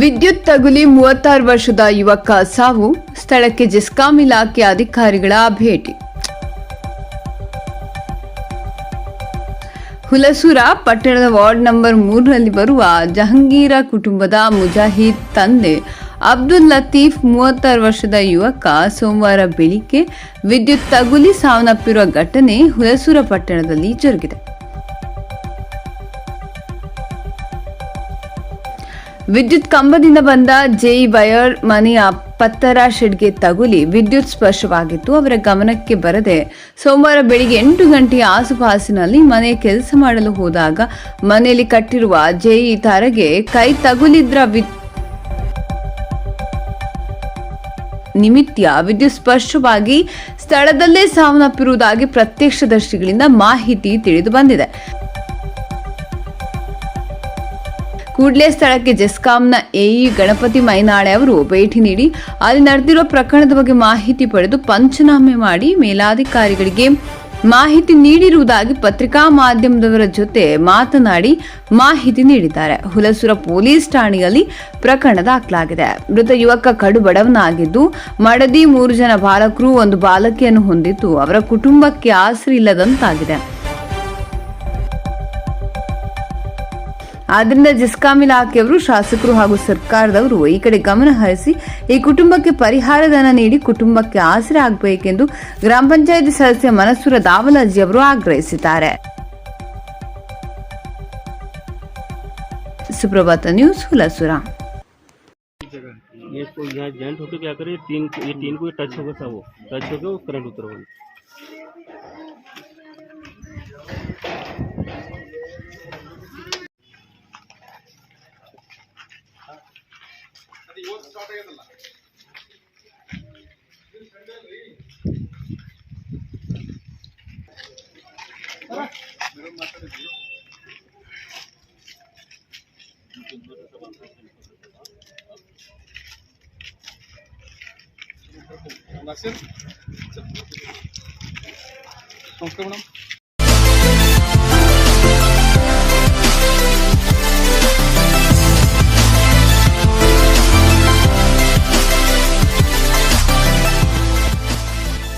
ವಿದ್ಯುತ್ ತಗುಲಿ ಮೂವತ್ತಾರು ವರ್ಷದ ಯುವಕ ಸಾವು, ಸ್ಥಳಕ್ಕೆ ಜಿಸ್ಕಾಂ ಇಲಾಖೆ ಅಧಿಕಾರಿಗಳ ಭೇಟಿ. ಹುಲಸೂರ ಪಟ್ಟಣದ ವಾರ್ಡ್ ನಂಬರ್ ಮೂರರಲ್ಲಿ ಬರುವ ಜಹಂಗೀರ ಕುಟುಂಬದ ಮುಜಾಹಿದ್ ತಂದೆ ಅಬ್ದುಲ್ ಲತೀಫ್ ಮೂವತ್ತಾರು ವರ್ಷದ ಯುವಕ ಸೋಮವಾರ ಬೆಳಿಗ್ಗೆ ವಿದ್ಯುತ್ ತಗುಲಿ ಸಾವನ್ನಪ್ಪಿರುವ ಘಟನೆ ಹುಲಸೂರ ಪಟ್ಟಣದಲ್ಲಿ ಜರುಗಿದೆ. ವಿದ್ಯುತ್ ಕಂಬದಿಂದ ಬಂದ ಜೈ ಬಯರ್ ಮನೆಯ ಪತ್ತರ ಶೆಡ್ಗೆ ತಗುಲಿ ವಿದ್ಯುತ್ ಸ್ಪರ್ಶವಾಗಿತ್ತು. ಅವರ ಗಮನಕ್ಕೆ ಬರದೆ ಸೋಮವಾರ ಬೆಳಿಗ್ಗೆ ಎಂಟು ಗಂಟೆಯ ಆಸುಪಾಸಿನಲ್ಲಿ ಮನೆ ಕೆಲಸ ಮಾಡಲು ಹೋದಾಗ ಮನೆಯಲ್ಲಿ ಕಟ್ಟಿರುವ ಜೈ ತಾರಗೆ ಕೈ ತಗುಲಿದ್ರ ನಿಮಿತ್ಯ ವಿದ್ಯುತ್ ಸ್ಪರ್ಶವಾಗಿ ಸ್ಥಳದಲ್ಲೇ ಸಾವನ್ನಪ್ಪಿರುವುದಾಗಿ ಪ್ರತ್ಯಕ್ಷದರ್ಶಿಗಳಿಂದ ಮಾಹಿತಿ ತಿಳಿದು ಬಂದಿದೆ. ಕೂಡಲೇ ಸ್ಥಳಕ್ಕೆ ಜೆಸ್ಕಾಂನ ಎಇ ಗಣಪತಿ ಮೈನಾಳೆ ಅವರು ಭೇಟಿ ನೀಡಿ ಅಲ್ಲಿ ನಡೆದಿರುವ ಪ್ರಕರಣದ ಬಗ್ಗೆ ಮಾಹಿತಿ ಪಡೆದು ಪಂಚನಾಮೆ ಮಾಡಿ ಮೇಲಾಧಿಕಾರಿಗಳಿಗೆ ಮಾಹಿತಿ ನೀಡಿರುವುದಾಗಿ ಪತ್ರಿಕಾ ಮಾಧ್ಯಮದವರ ಜೊತೆ ಮಾತನಾಡಿ ಮಾಹಿತಿ ನೀಡಿದ್ದಾರೆ. ಹುಲಸೂರ ಪೊಲೀಸ್ ಠಾಣೆಯಲ್ಲಿ ಪ್ರಕರಣ ದಾಖಲಾಗಿದೆ. ಮೃತ ಯುವಕ ಕಡು ಬಡವನಾಗಿದ್ದು, ಮಡದಿ ಮೂರು ಜನ ಬಾಲಕರು ಒಂದು ಬಾಲಕಿಯನ್ನು ಹೊಂದಿದ್ದು, ಅವರ ಕುಟುಂಬಕ್ಕೆ ಆಸರೆ ಇಲ್ಲದಂತಾಗಿದೆ. ಆದ್ದರಿಂದ ಜಿಸ್ಕಾಂ ಇಲಾಖೆಯವರು ಶಾಸಕರು ಹಾಗೂ ಸರ್ಕಾರದವರು ಈ ಕಡೆ ಗಮನ ಹರಿಸಿ ಈ ಕುಟುಂಬಕ್ಕೆ ಪರಿಹಾರ ಧನ ನೀಡಿ ಕುಟುಂಬಕ್ಕೆ ಆಸರೆ ಆಗಬೇಕೆಂದು ಗ್ರಾಮ ಪಂಚಾಯತಿ ಸದಸ್ಯ ಮನಸೂರ ದಾವಲಾಜಿ ಅವರು ಆಗ್ರಹಿಸಿದ್ದಾರೆ ಸುಪ್ರಭಾತ ನ್ಯೂಸ್ ಹುಲಸುರ ये को यहाँ जॉइंट होकर क्या करे तीन ये तीन को टच होगा था वो टच होकर वो करंट उतर वो ನಮಸ್ತೆ ಮೇಡಮ್